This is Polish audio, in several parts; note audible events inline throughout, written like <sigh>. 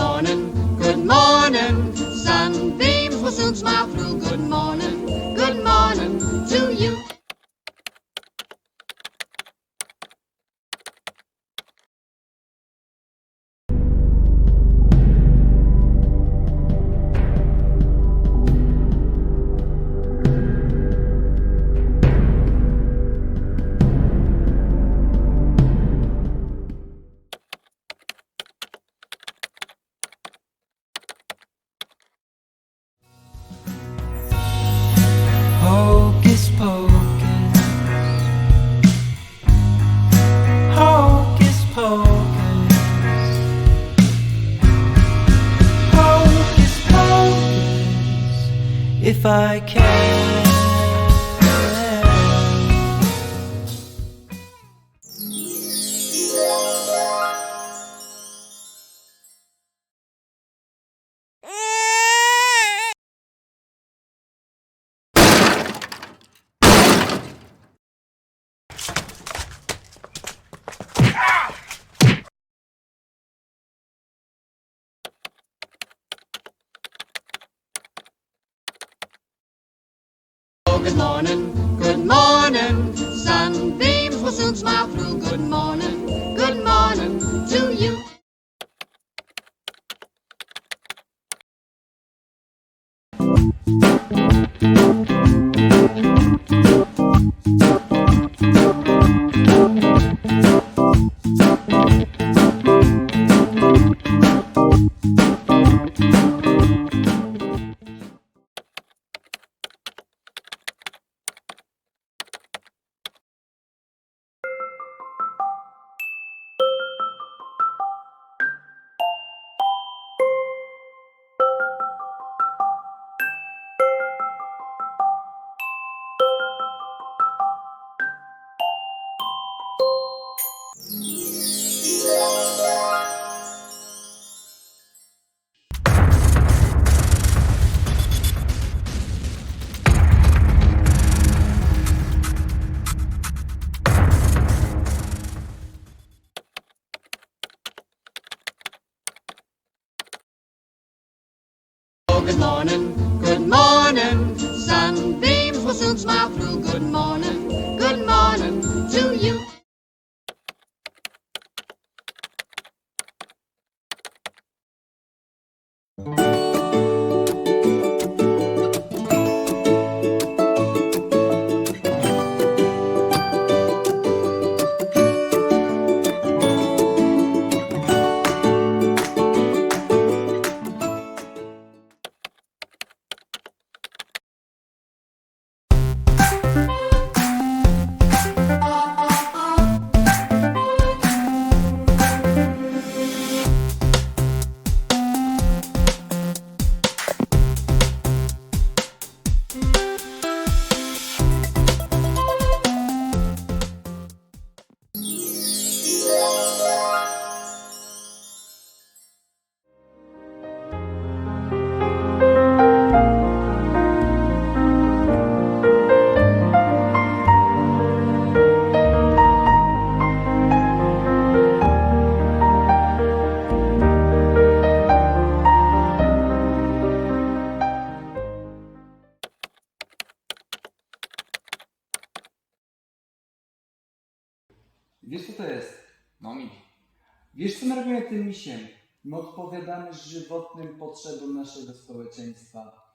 morning, good morning. Sunbeams will soon smile. I can. Good morning. Good morning, good morning. Sunbeams will soon smile through. Good morning, good morning to you. Wiesz co to jest? No mi. Wiesz co my robimy tym misiem? My odpowiadamy żywotnym potrzebom naszego społeczeństwa.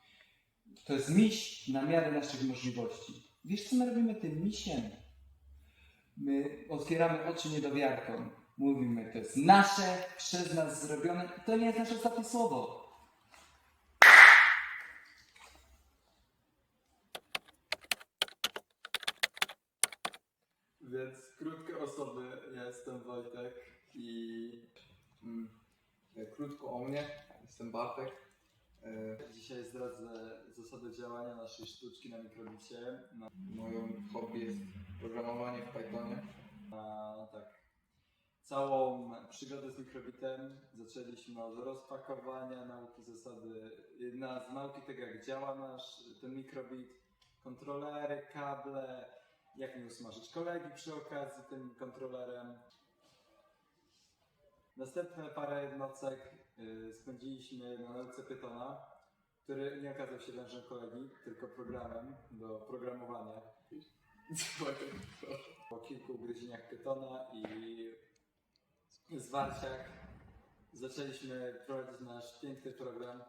To jest miś na miarę naszych możliwości. Wiesz co my robimy tym misiem? My otwieramy oczy niedowiarkom. Mówimy, to jest nasze, przez nas zrobione. To nie jest nasze ostatnie słowo. Więc krótkie osoby, ja jestem Wojtek i mm, krótko o mnie, jestem Bartek. E, Dzisiaj zdradzę zasady działania naszej sztuczki na mikrobicie. Na moją hobby jest programowanie w Pythonie. A, tak. Całą przygodę z mikrobitem zaczęliśmy od rozpakowania, nauki zasady, na, z nauki tego jak działa nasz ten mikrobit, kontrolery, kable, jak nie usmażyć kolegi przy okazji tym kontrolerem. Następne parę nocek y, spędziliśmy na nauce Pythona, który nie okazał się wężem kolegi, tylko programem do programowania. Po kilku ugryzieniach Pythona i zwarciach zaczęliśmy prowadzić nasz piękny program.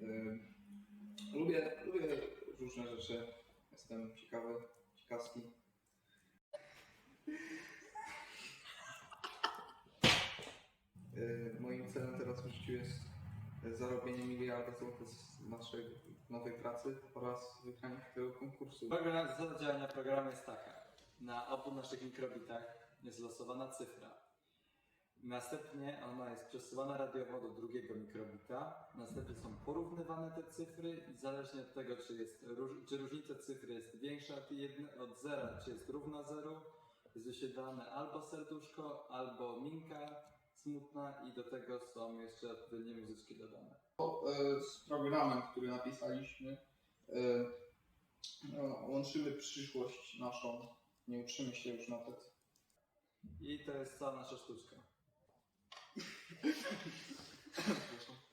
Ym, Lubię, lubię różne rzeczy. Jestem ciekawy, ciekawski. Ym, Moim celem teraz w życiu jest zarobienie miliarda złotych z naszej nowej pracy oraz wygranie tego konkursu. Program, zasada działania programu jest taka. Na obu naszych mikrobitach jest losowana cyfra. Następnie ona jest przesyłana radiowo do drugiego mikrobita. Następnie są porównywane te cyfry i zależnie od tego, czy, jest, czy różnica cyfry jest większa od, jedne, od zera, czy jest równa zeru, jest wyświetlane albo serduszko, albo minka smutna i do tego są jeszcze odpowiednie muzyczki dodane. E, Z programem, który napisaliśmy, e, no, łączymy przyszłość naszą. Nie uczymy się już na to. I to jest cała nasza sztuczka. Ja. <laughs>